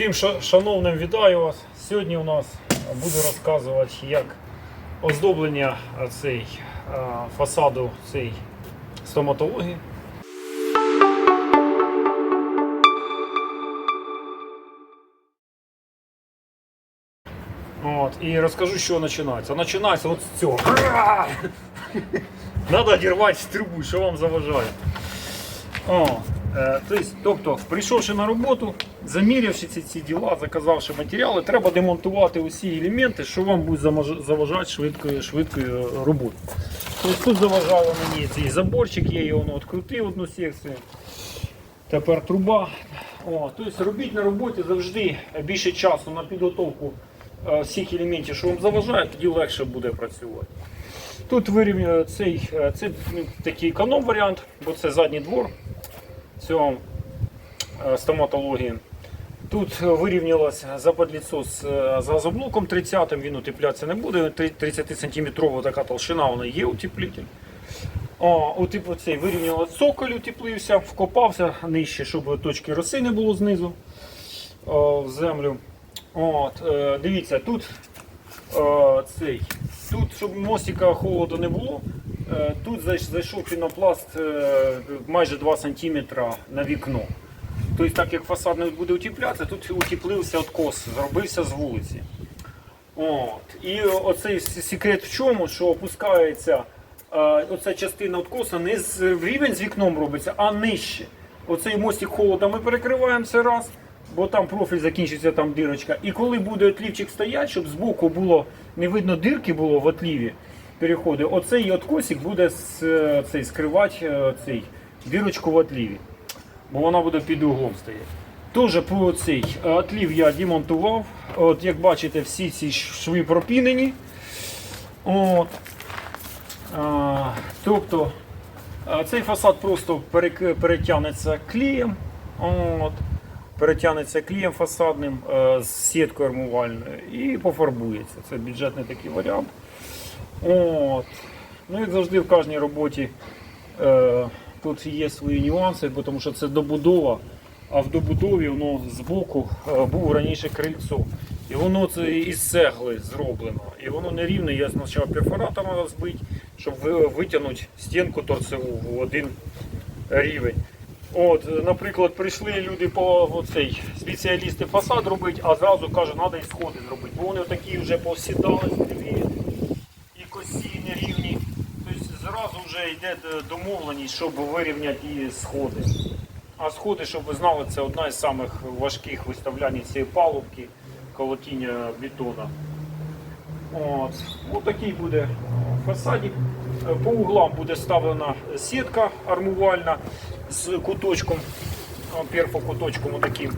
Всім шановним вітаю вас. Сьогодні у нас буду розказувати, як оздоблення цей, фасаду цей стоматології. От, і розкажу, що починається. Починається от з цього. Надо одірвати трубу, що вам заважає. О, тобто, прийшовши на роботу, замірявши ці, ці діла, заказавши матеріали, треба демонтувати усі елементи, що вам будуть заважати швидкою, швидкою роботою. Тобто, тут заважало мені цей заборчик, я його ну, відкрутив одну секцію. Тепер труба. О, тобто робіть на роботі завжди більше часу на підготовку е, всіх елементів, що вам заважає, тоді легше буде працювати. Тут вирівнює цей е, це ну, такий економ варіант, бо це задній двор цього е, стоматології. Тут вирівнялося западліцо з е, газоблоком 30-м, він утеплятися не буде. 30 сантиметрова така толщина, вона є утеплитель. О, вирівняло цоколь, утеплився, вкопався нижче, щоб точки роси не було знизу о, в землю. От, е, дивіться, тут е, цей. Тут, щоб мостика холоду не було, е, тут зайшов пінопласт е, майже 2 см на вікно. Тобто, так як фасад не буде утеплятися, тут утеплився откос, зробився з вулиці. От. І оцей секрет в чому, що опускається е, оця частина откоса не в рівень з вікном робиться, а нижче. Оцей мостик холода ми перекриваємо це раз, бо там профіль закінчиться, там дирочка. І коли буде отлівчик стояти, щоб збоку було не видно дирки було в отліві переходи, оцей откосик буде е, цей, скривати е, цей, дирочку в отліві. Бо вона буде під углом стояти. Теж про цей е, отлів я демонтував. От, як бачите, всі ці шви пропінені. От. А, тобто цей фасад просто перетягнеться клеєм. От. Перетягнеться клеєм фасадним е, з сіткою армувальною і пофарбується. Це бюджетний такий варіант. От. Ну, як завжди в кожній роботі е, тут є свої нюанси, тому що це добудова, а в добудові воно збоку е, був раніше крильцо. І воно це із цегли зроблено. І воно нерівне. Я спочатку перфоратор треба збити, щоб витягнути стінку торцеву в один рівень. От, наприклад, прийшли люди по оцей, спеціалісти фасад робити, а зразу кажуть, треба і сходи зробити. Бо вони такі вже повсідали, дві і косі нерівні. Тобто зразу вже йде домовленість, щоб вирівняти і сходи. А сходи, щоб ви знали, це одна із самих важких виставлянь цієї палубки, колотіння бетона. От. Ось такий буде фасадик. По углам буде ставлена сітка армувальна з куточком, перфокуточком таким.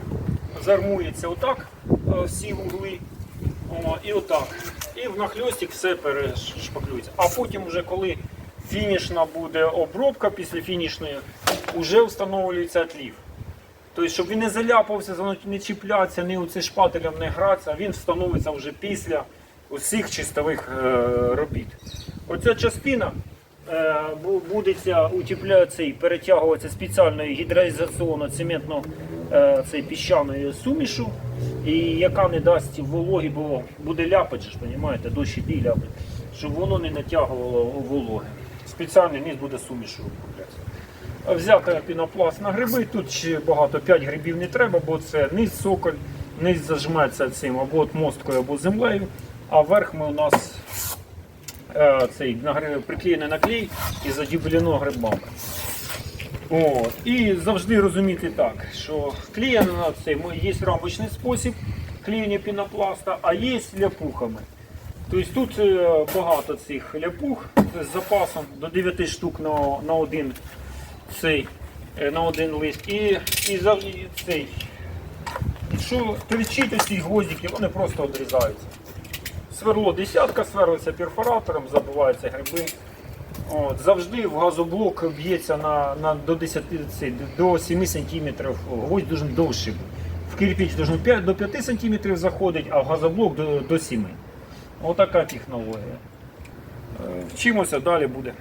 Зармується отак е, всі вугли. О, і отак. І в нахльостик все перешпаклюється. А потім, вже коли фінішна буде обробка після фінішної, вже встановлюється отлів. Тобто, щоб він не заляпався, не чіплятися, ні оцим шпателем не гратися, він встановиться вже після усіх чистових е, робіт. Оця частина е, бу- будеться утеплятися і перетягуватися спеціальною гідроізаційно цементно е, піщаною сумішу, і яка не дасть вологи, бо буде ляпати, ж, розумієте, дощ ляпать, щоб воно не натягувало вологи. Спеціальний низ буде куплятися. Взяти пінопласт на гриби, тут ще багато 5 грибів не треба, бо це низ соколь, низ зажметься цим або от мосткою, або землею, а верх ми у нас е, цей приклеєний наклей і задіблено грибами. От. І завжди розуміти так, що клеєно на цей є рамочний спосіб клеєння пінопласта, а є ляпухами. Тобто тут е, багато цих ляпух з запасом до 9 штук на, на один цей е, на один лист. І, і, за- цей. Якщо тричити ці гвоздики, вони просто відрізаються. Сверло десятка сверлиться перфоратором, забиваються гриби. От, завжди в газоблок б'ється на, на до 10 цей, до 7 см. Гвоздь дуже довший. В кирпич до 5 см заходить, а в газоблок до, до 7. Отака технологія. Е, Вчимося, далі буде.